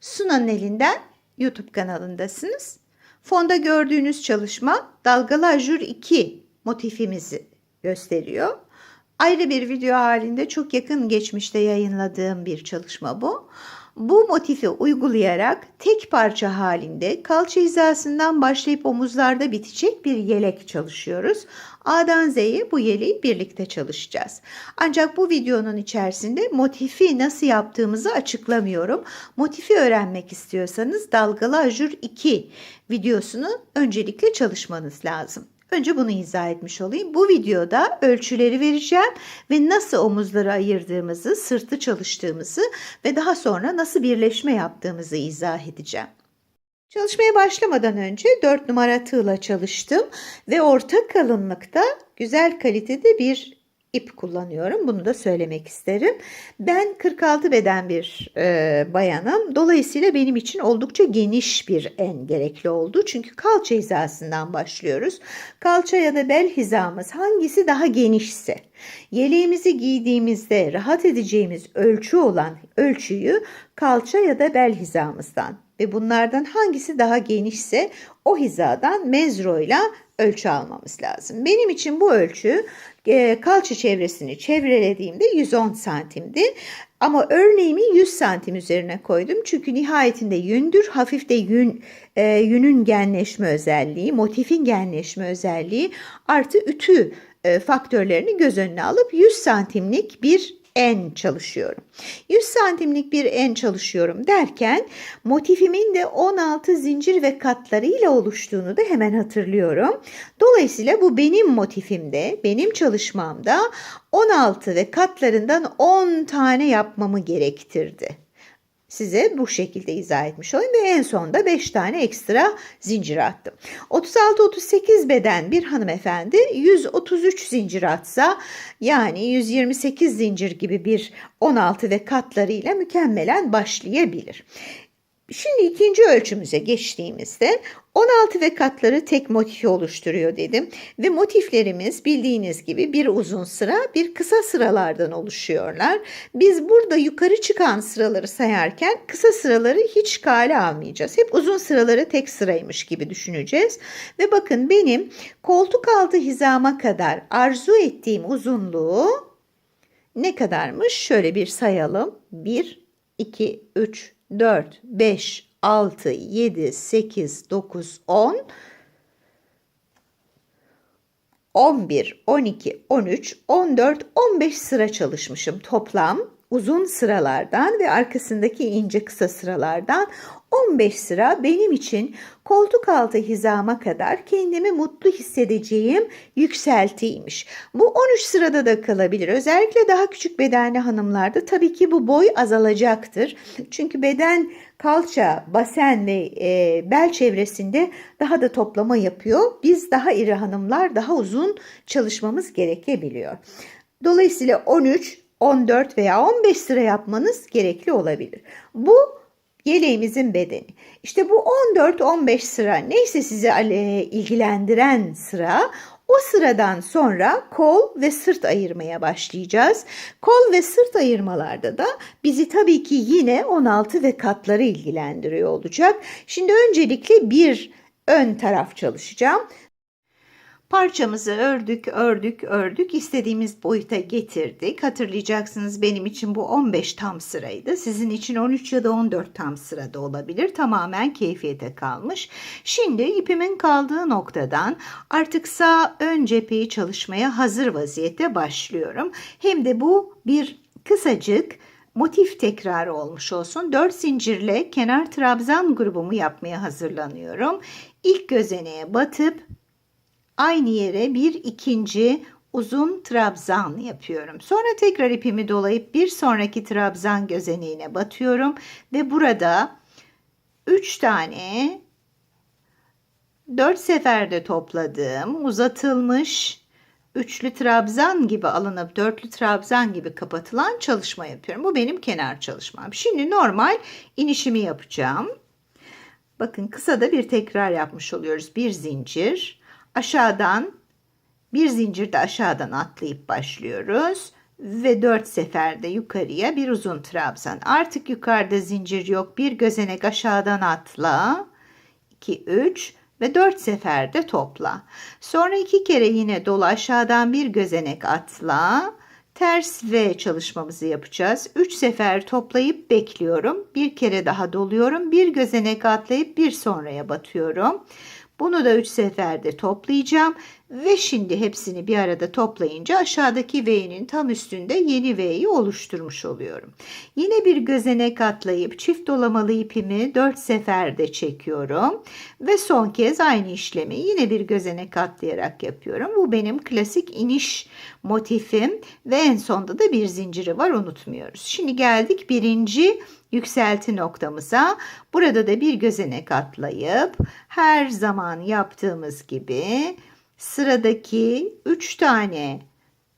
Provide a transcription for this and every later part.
Sunan'ın elinden YouTube kanalındasınız. Fonda gördüğünüz çalışma Dalgalı Ajur 2 motifimizi gösteriyor. Ayrı bir video halinde çok yakın geçmişte yayınladığım bir çalışma bu. Bu motifi uygulayarak tek parça halinde kalça hizasından başlayıp omuzlarda bitecek bir yelek çalışıyoruz. A'dan Z'ye bu yeleği birlikte çalışacağız. Ancak bu videonun içerisinde motifi nasıl yaptığımızı açıklamıyorum. Motifi öğrenmek istiyorsanız Dalgalı Ajur 2 videosunu öncelikle çalışmanız lazım. Önce bunu izah etmiş olayım. Bu videoda ölçüleri vereceğim ve nasıl omuzları ayırdığımızı, sırtı çalıştığımızı ve daha sonra nasıl birleşme yaptığımızı izah edeceğim. Çalışmaya başlamadan önce 4 numara tığla çalıştım ve orta kalınlıkta güzel kalitede bir ip kullanıyorum. Bunu da söylemek isterim. Ben 46 beden bir e, bayanım. Dolayısıyla benim için oldukça geniş bir en gerekli oldu. Çünkü kalça hizasından başlıyoruz. Kalça ya da bel hizamız hangisi daha genişse, yeleğimizi giydiğimizde rahat edeceğimiz ölçü olan ölçüyü kalça ya da bel hizamızdan ve bunlardan hangisi daha genişse o hizadan mezroyla ölçü almamız lazım. Benim için bu ölçü e, kalça çevresini çevrelediğimde 110 santimdi. Ama örneğimi 100 santim üzerine koydum. Çünkü nihayetinde yündür. Hafif de yün, e, yünün genleşme özelliği, motifin genleşme özelliği artı ütü e, faktörlerini göz önüne alıp 100 santimlik bir en çalışıyorum. 100 santimlik bir en çalışıyorum derken motifimin de 16 zincir ve katlarıyla oluştuğunu da hemen hatırlıyorum. Dolayısıyla bu benim motifimde, benim çalışmamda 16 ve katlarından 10 tane yapmamı gerektirdi size bu şekilde izah etmiş olayım ve en sonda 5 tane ekstra zincir attım. 36-38 beden bir hanımefendi 133 zincir atsa yani 128 zincir gibi bir 16 ve katlarıyla mükemmelen başlayabilir. Şimdi ikinci ölçümüze geçtiğimizde 16 ve katları tek motifi oluşturuyor dedim. Ve motiflerimiz bildiğiniz gibi bir uzun sıra bir kısa sıralardan oluşuyorlar. Biz burada yukarı çıkan sıraları sayarken kısa sıraları hiç kale almayacağız. Hep uzun sıraları tek sıraymış gibi düşüneceğiz. Ve bakın benim koltuk altı hizama kadar arzu ettiğim uzunluğu ne kadarmış? Şöyle bir sayalım. 1, 2, 3, 4, 5, 6, 7, 8, 9, 10, 11, 12, 13, 14, 15 sıra çalışmışım toplam uzun sıralardan ve arkasındaki ince kısa sıralardan 15 sıra benim için koltuk altı hizama kadar kendimi mutlu hissedeceğim yükseltiymiş. Bu 13 sırada da kalabilir. Özellikle daha küçük bedenli hanımlarda tabii ki bu boy azalacaktır. Çünkü beden kalça, basen ve e, bel çevresinde daha da toplama yapıyor. Biz daha iri hanımlar daha uzun çalışmamız gerekebiliyor. Dolayısıyla 13, 14 veya 15 sıra yapmanız gerekli olabilir. Bu yeleğimizin bedeni. İşte bu 14-15 sıra neyse sizi ilgilendiren sıra o sıradan sonra kol ve sırt ayırmaya başlayacağız. Kol ve sırt ayırmalarda da bizi tabii ki yine 16 ve katları ilgilendiriyor olacak. Şimdi öncelikle bir ön taraf çalışacağım. Parçamızı ördük, ördük, ördük. istediğimiz boyuta getirdik. Hatırlayacaksınız benim için bu 15 tam sıraydı. Sizin için 13 ya da 14 tam sırada olabilir. Tamamen keyfiyete kalmış. Şimdi ipimin kaldığı noktadan artık sağ ön cepheyi çalışmaya hazır vaziyette başlıyorum. Hem de bu bir kısacık motif tekrarı olmuş olsun. 4 zincirle kenar trabzan grubumu yapmaya hazırlanıyorum. İlk gözeneğe batıp aynı yere bir ikinci uzun trabzan yapıyorum. Sonra tekrar ipimi dolayıp bir sonraki trabzan gözeneğine batıyorum ve burada 3 tane 4 seferde topladığım uzatılmış üçlü trabzan gibi alınıp dörtlü trabzan gibi kapatılan çalışma yapıyorum. Bu benim kenar çalışmam. Şimdi normal inişimi yapacağım. Bakın kısa da bir tekrar yapmış oluyoruz. Bir zincir aşağıdan bir zincirde aşağıdan atlayıp başlıyoruz ve 4 seferde yukarıya bir uzun trabzan. Artık yukarıda zincir yok. Bir gözenek aşağıdan atla. 2 3 ve 4 seferde topla. Sonra iki kere yine dolu aşağıdan bir gözenek atla. Ters V çalışmamızı yapacağız. 3 sefer toplayıp bekliyorum. Bir kere daha doluyorum. Bir gözenek atlayıp bir sonraya batıyorum. Bunu da 3 seferde toplayacağım ve şimdi hepsini bir arada toplayınca aşağıdaki V'nin tam üstünde yeni V'yi oluşturmuş oluyorum. Yine bir gözenek atlayıp çift dolamalı ipimi 4 seferde çekiyorum ve son kez aynı işlemi yine bir gözenek atlayarak yapıyorum. Bu benim klasik iniş motifim ve en sonda da bir zinciri var unutmuyoruz. Şimdi geldik birinci yükselti noktamıza. Burada da bir gözenek atlayıp her zaman yaptığımız gibi sıradaki 3 tane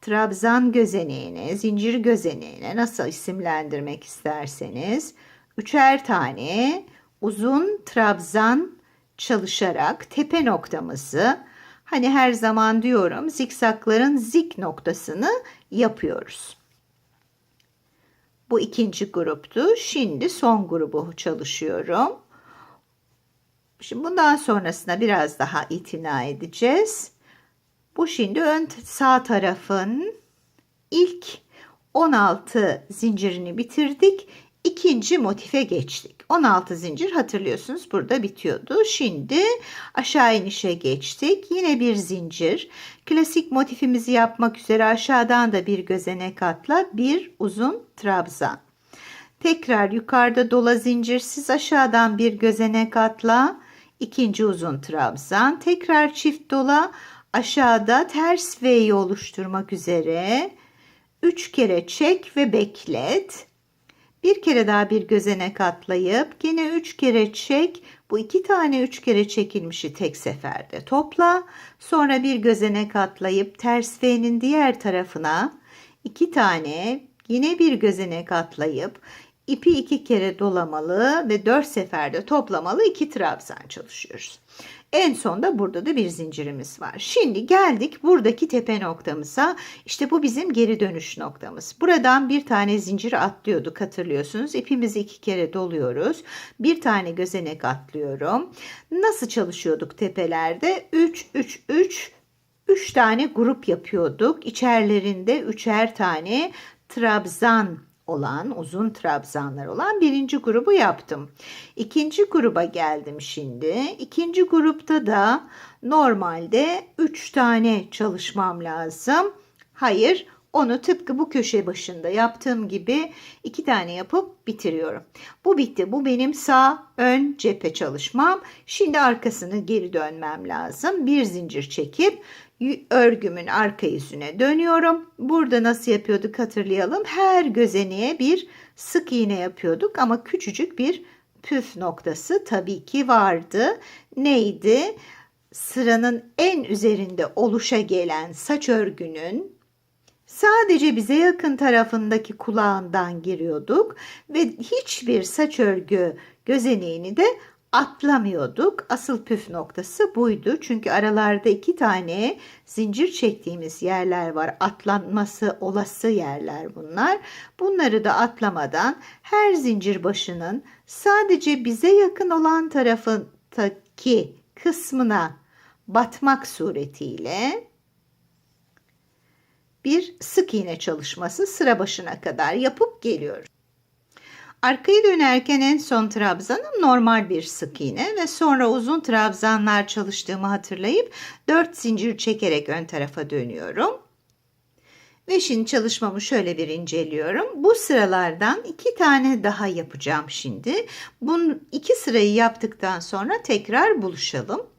trabzan gözeneğine, zincir gözeneğine nasıl isimlendirmek isterseniz üçer tane uzun trabzan çalışarak tepe noktamızı hani her zaman diyorum zikzakların zik noktasını yapıyoruz. Bu ikinci gruptu. Şimdi son grubu çalışıyorum. Şimdi bundan sonrasına biraz daha itina edeceğiz. Bu şimdi ön sağ tarafın ilk 16 zincirini bitirdik. İkinci motife geçtik. 16 zincir hatırlıyorsunuz burada bitiyordu. Şimdi aşağı inişe geçtik. Yine bir zincir. Klasik motifimizi yapmak üzere aşağıdan da bir gözenek atla. Bir uzun trabzan. Tekrar yukarıda dola zincirsiz aşağıdan bir gözenek atla. ikinci uzun trabzan. Tekrar çift dola aşağıda ters V'yi oluşturmak üzere 3 kere çek ve beklet. Bir kere daha bir gözenek atlayıp yine 3 kere çek. Bu iki tane 3 kere çekilmişi tek seferde topla. Sonra bir gözenek atlayıp ters V'nin diğer tarafına iki tane yine bir gözenek atlayıp ipi iki kere dolamalı ve 4 seferde toplamalı iki trabzan çalışıyoruz. En sonda burada da bir zincirimiz var. Şimdi geldik buradaki tepe noktamıza. İşte bu bizim geri dönüş noktamız. Buradan bir tane zincir atlıyorduk hatırlıyorsunuz. İpimizi iki kere doluyoruz. Bir tane gözenek atlıyorum. Nasıl çalışıyorduk tepelerde? 3 3 3 3 tane grup yapıyorduk. İçerlerinde üçer tane trabzan olan uzun trabzanlar olan birinci grubu yaptım. İkinci gruba geldim şimdi. İkinci grupta da normalde 3 tane çalışmam lazım. Hayır onu tıpkı bu köşe başında yaptığım gibi iki tane yapıp bitiriyorum. Bu bitti. Bu benim sağ ön cephe çalışmam. Şimdi arkasını geri dönmem lazım. Bir zincir çekip örgümün arka yüzüne dönüyorum. Burada nasıl yapıyorduk hatırlayalım. Her gözeneğe bir sık iğne yapıyorduk ama küçücük bir püf noktası tabii ki vardı. Neydi? Sıranın en üzerinde oluşa gelen saç örgünün sadece bize yakın tarafındaki kulağından giriyorduk ve hiçbir saç örgü gözeneğini de atlamıyorduk. Asıl püf noktası buydu. Çünkü aralarda iki tane zincir çektiğimiz yerler var. Atlanması olası yerler bunlar. Bunları da atlamadan her zincir başının sadece bize yakın olan tarafındaki kısmına batmak suretiyle bir sık iğne çalışması sıra başına kadar yapıp geliyoruz. Arkayı dönerken en son trabzanım normal bir sık iğne ve sonra uzun trabzanlar çalıştığımı hatırlayıp 4 zincir çekerek ön tarafa dönüyorum. Ve şimdi çalışmamı şöyle bir inceliyorum. Bu sıralardan iki tane daha yapacağım şimdi. Bunun iki sırayı yaptıktan sonra tekrar buluşalım.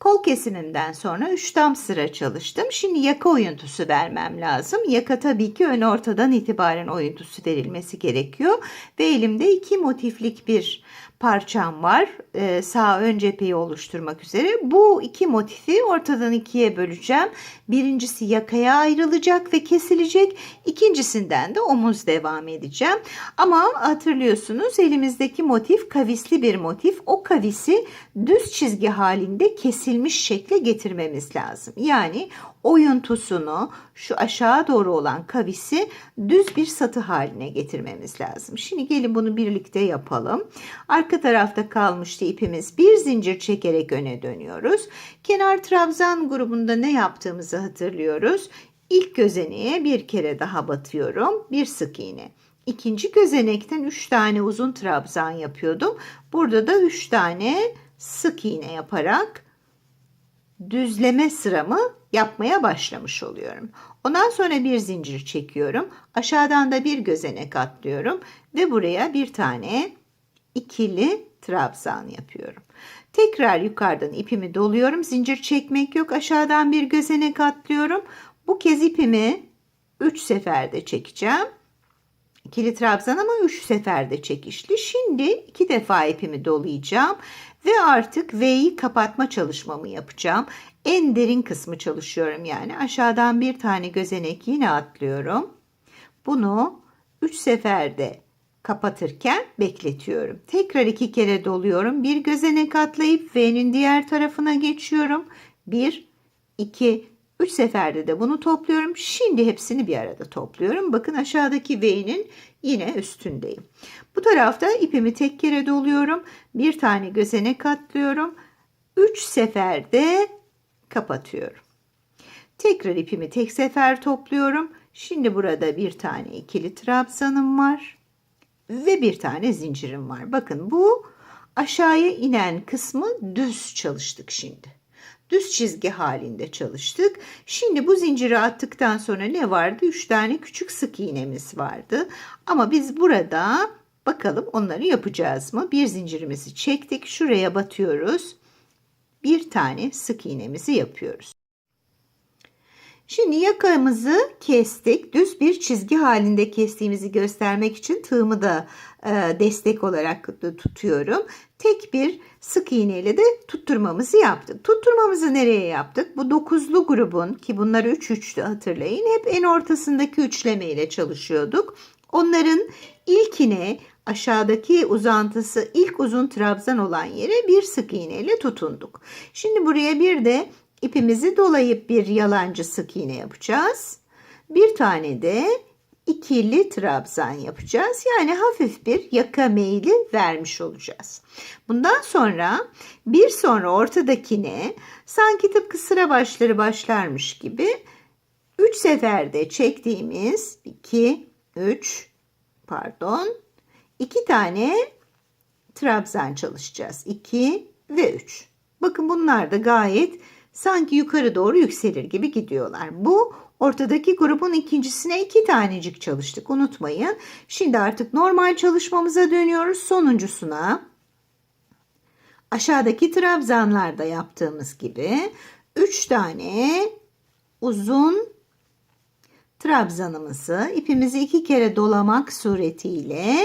Kol kesimimden sonra 3 tam sıra çalıştım. Şimdi yaka oyuntusu vermem lazım. Yaka tabii ki ön ortadan itibaren oyuntusu verilmesi gerekiyor. Ve elimde iki motiflik bir parçam var. Ee, sağ ön cepheyi oluşturmak üzere. Bu iki motifi ortadan ikiye böleceğim. Birincisi yakaya ayrılacak ve kesilecek. İkincisinden de omuz devam edeceğim. Ama hatırlıyorsunuz elimizdeki motif kavisli bir motif. O kavisi düz çizgi halinde kesilmiş şekle getirmemiz lazım. Yani oyuntusunu şu aşağı doğru olan kavisi düz bir satı haline getirmemiz lazım. Şimdi gelin bunu birlikte yapalım. Arka tarafta kalmıştı ipimiz. Bir zincir çekerek öne dönüyoruz. Kenar trabzan grubunda ne yaptığımızı hatırlıyoruz. İlk gözeneğe bir kere daha batıyorum. Bir sık iğne. İkinci gözenekten 3 tane uzun trabzan yapıyordum. Burada da 3 tane sık iğne yaparak düzleme sıramı yapmaya başlamış oluyorum. Ondan sonra bir zincir çekiyorum. Aşağıdan da bir gözenek atlıyorum ve buraya bir tane ikili trabzan yapıyorum. Tekrar yukarıdan ipimi doluyorum. Zincir çekmek yok. Aşağıdan bir gözenek atlıyorum. Bu kez ipimi 3 seferde çekeceğim. İkili trabzan ama 3 seferde çekişli. Şimdi iki defa ipimi dolayacağım ve artık V'yi kapatma çalışmamı yapacağım. En derin kısmı çalışıyorum yani. Aşağıdan bir tane gözenek yine atlıyorum. Bunu 3 seferde kapatırken bekletiyorum. Tekrar iki kere doluyorum. Bir gözenek atlayıp V'nin diğer tarafına geçiyorum. 1, 2, 3 seferde de bunu topluyorum. Şimdi hepsini bir arada topluyorum. Bakın aşağıdaki V'nin yine üstündeyim. Bu tarafta ipimi tek kere doluyorum. Bir tane gözenek atlıyorum. 3 seferde kapatıyorum. Tekrar ipimi tek sefer topluyorum. Şimdi burada bir tane ikili trabzanım var. Ve bir tane zincirim var. Bakın bu aşağıya inen kısmı düz çalıştık şimdi düz çizgi halinde çalıştık. Şimdi bu zinciri attıktan sonra ne vardı? 3 tane küçük sık iğnemiz vardı. Ama biz burada bakalım onları yapacağız mı? Bir zincirimizi çektik. Şuraya batıyoruz. Bir tane sık iğnemizi yapıyoruz. Şimdi yakamızı kestik. Düz bir çizgi halinde kestiğimizi göstermek için tığımı da e, destek olarak tutuyorum. Tek bir sık iğneyle de tutturmamızı yaptık. Tutturmamızı nereye yaptık? Bu dokuzlu grubun ki bunları 3 üçtü hatırlayın. Hep en ortasındaki üçleme ile çalışıyorduk. Onların ilkine aşağıdaki uzantısı ilk uzun trabzan olan yere bir sık iğneyle tutunduk. Şimdi buraya bir de ipimizi dolayıp bir yalancı sık iğne yapacağız. Bir tane de ikili trabzan yapacağız. Yani hafif bir yaka meyli vermiş olacağız. Bundan sonra bir sonra ortadakine sanki tıpkı sıra başları başlarmış gibi 3 seferde çektiğimiz 2 3 pardon 2 tane trabzan çalışacağız. 2 ve 3. Bakın bunlar da gayet sanki yukarı doğru yükselir gibi gidiyorlar. Bu ortadaki grubun ikincisine iki tanecik çalıştık unutmayın. Şimdi artık normal çalışmamıza dönüyoruz sonuncusuna. Aşağıdaki trabzanlarda yaptığımız gibi 3 tane uzun trabzanımızı ipimizi iki kere dolamak suretiyle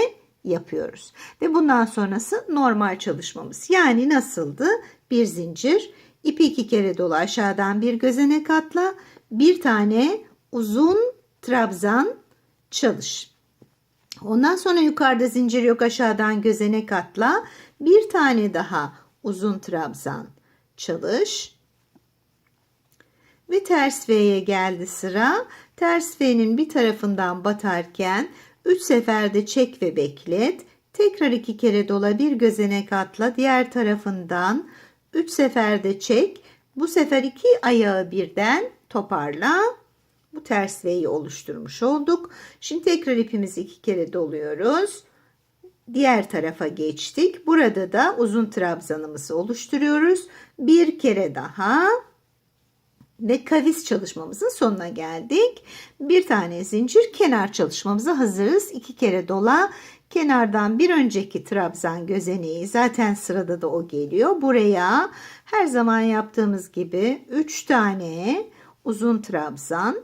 yapıyoruz. Ve bundan sonrası normal çalışmamız. Yani nasıldı? Bir zincir, ipi iki kere dola aşağıdan bir gözenek atla, bir tane uzun trabzan çalış. Ondan sonra yukarıda zincir yok aşağıdan gözenek atla. Bir tane daha uzun trabzan çalış. Ve ters V'ye geldi sıra. Ters V'nin bir tarafından batarken 3 seferde çek ve beklet. Tekrar iki kere dola bir gözenek atla. Diğer tarafından 3 seferde çek. Bu sefer iki ayağı birden toparla. Bu ters V'yi oluşturmuş olduk. Şimdi tekrar ipimizi iki kere doluyoruz. Diğer tarafa geçtik. Burada da uzun trabzanımızı oluşturuyoruz. Bir kere daha ve kavis çalışmamızın sonuna geldik. Bir tane zincir kenar çalışmamıza hazırız. İki kere dola kenardan bir önceki trabzan gözeneği zaten sırada da o geliyor. Buraya her zaman yaptığımız gibi 3 tane uzun trabzan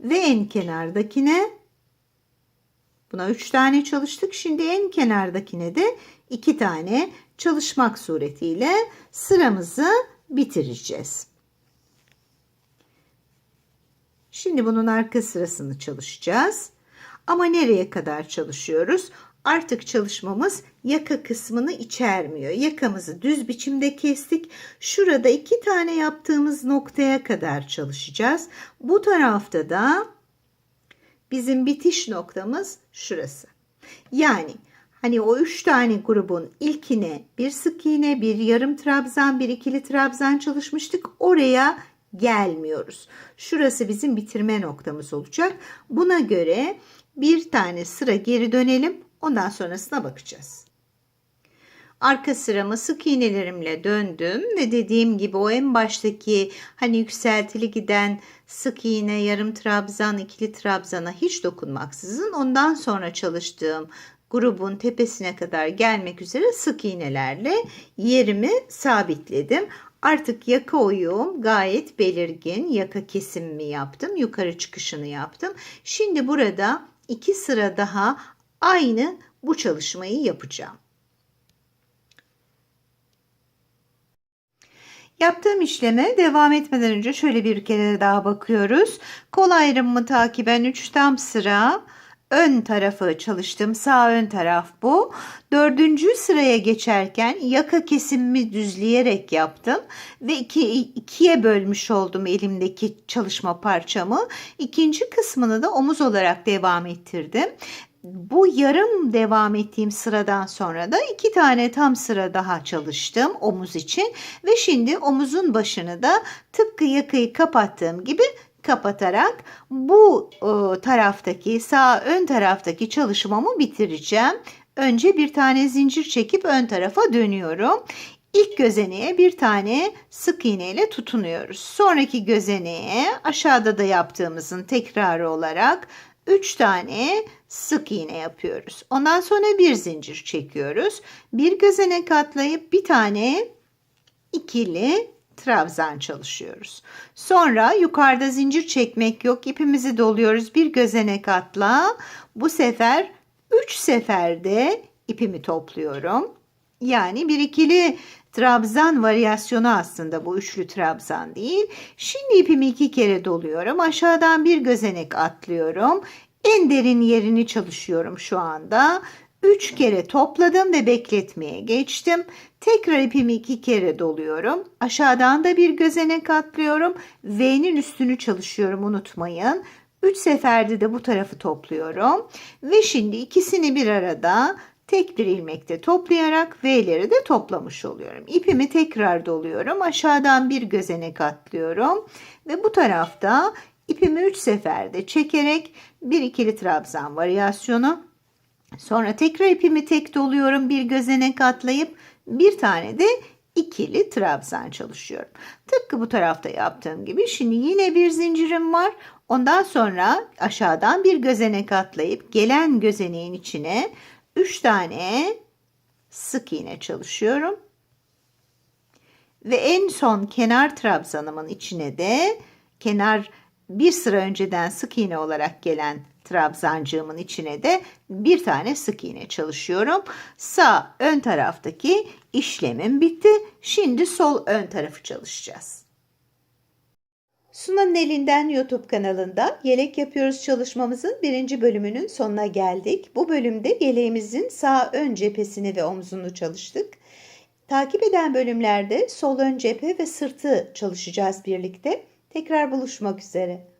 ve en kenardakine buna 3 tane çalıştık. Şimdi en kenardakine de 2 tane çalışmak suretiyle sıramızı bitireceğiz. Şimdi bunun arka sırasını çalışacağız. Ama nereye kadar çalışıyoruz? Artık çalışmamız yaka kısmını içermiyor. Yakamızı düz biçimde kestik. Şurada iki tane yaptığımız noktaya kadar çalışacağız. Bu tarafta da bizim bitiş noktamız şurası. Yani hani o üç tane grubun ilkine bir sık iğne, bir yarım trabzan, bir ikili trabzan çalışmıştık. Oraya gelmiyoruz. Şurası bizim bitirme noktamız olacak. Buna göre bir tane sıra geri dönelim. Ondan sonrasına bakacağız. Arka sıramı sık iğnelerimle döndüm ve dediğim gibi o en baştaki hani yükseltili giden sık iğne, yarım trabzan, ikili trabzana hiç dokunmaksızın ondan sonra çalıştığım grubun tepesine kadar gelmek üzere sık iğnelerle yerimi sabitledim. Artık yaka oyuğum gayet belirgin. Yaka kesimimi yaptım. Yukarı çıkışını yaptım. Şimdi burada iki sıra daha aynı bu çalışmayı yapacağım. Yaptığım işleme devam etmeden önce şöyle bir kere daha bakıyoruz. Kol ayrımımı takiben 3 tam sıra ön tarafı çalıştım. Sağ ön taraf bu. Dördüncü sıraya geçerken yaka kesimimi düzleyerek yaptım. Ve iki, ikiye bölmüş oldum elimdeki çalışma parçamı. İkinci kısmını da omuz olarak devam ettirdim. Bu yarım devam ettiğim sıradan sonra da iki tane tam sıra daha çalıştım omuz için. Ve şimdi omuzun başını da tıpkı yakayı kapattığım gibi kapatarak bu e, taraftaki sağ ön taraftaki çalışmamı bitireceğim. Önce bir tane zincir çekip ön tarafa dönüyorum. İlk gözeneğe bir tane sık iğne ile tutunuyoruz. Sonraki gözeneğe aşağıda da yaptığımızın tekrarı olarak 3 tane sık iğne yapıyoruz. Ondan sonra bir zincir çekiyoruz. Bir gözenek atlayıp bir tane ikili trabzan çalışıyoruz. Sonra yukarıda zincir çekmek yok. İpimizi doluyoruz. Bir gözenek atla. Bu sefer 3 seferde ipimi topluyorum. Yani bir ikili trabzan varyasyonu aslında bu üçlü trabzan değil. Şimdi ipimi iki kere doluyorum. Aşağıdan bir gözenek atlıyorum. En derin yerini çalışıyorum şu anda. 3 kere topladım ve bekletmeye geçtim. Tekrar ipimi 2 kere doluyorum. Aşağıdan da bir gözenek atlıyorum. V'nin üstünü çalışıyorum unutmayın. 3 seferde de bu tarafı topluyorum. Ve şimdi ikisini bir arada tek bir ilmekte toplayarak V'leri de toplamış oluyorum. İpimi tekrar doluyorum. Aşağıdan bir gözenek atlıyorum. Ve bu tarafta ipimi 3 seferde çekerek bir ikili trabzan varyasyonu Sonra tekrar ipimi tek doluyorum. Bir gözenek atlayıp bir tane de ikili trabzan çalışıyorum. Tıpkı bu tarafta yaptığım gibi. Şimdi yine bir zincirim var. Ondan sonra aşağıdan bir gözenek atlayıp gelen gözeneğin içine 3 tane sık iğne çalışıyorum. Ve en son kenar trabzanımın içine de kenar bir sıra önceden sık iğne olarak gelen trabzancığımın içine de bir tane sık iğne çalışıyorum. Sağ ön taraftaki işlemim bitti. Şimdi sol ön tarafı çalışacağız. Sunan'ın elinden YouTube kanalında yelek yapıyoruz çalışmamızın birinci bölümünün sonuna geldik. Bu bölümde yeleğimizin sağ ön cephesini ve omzunu çalıştık. Takip eden bölümlerde sol ön cephe ve sırtı çalışacağız birlikte. Tekrar buluşmak üzere.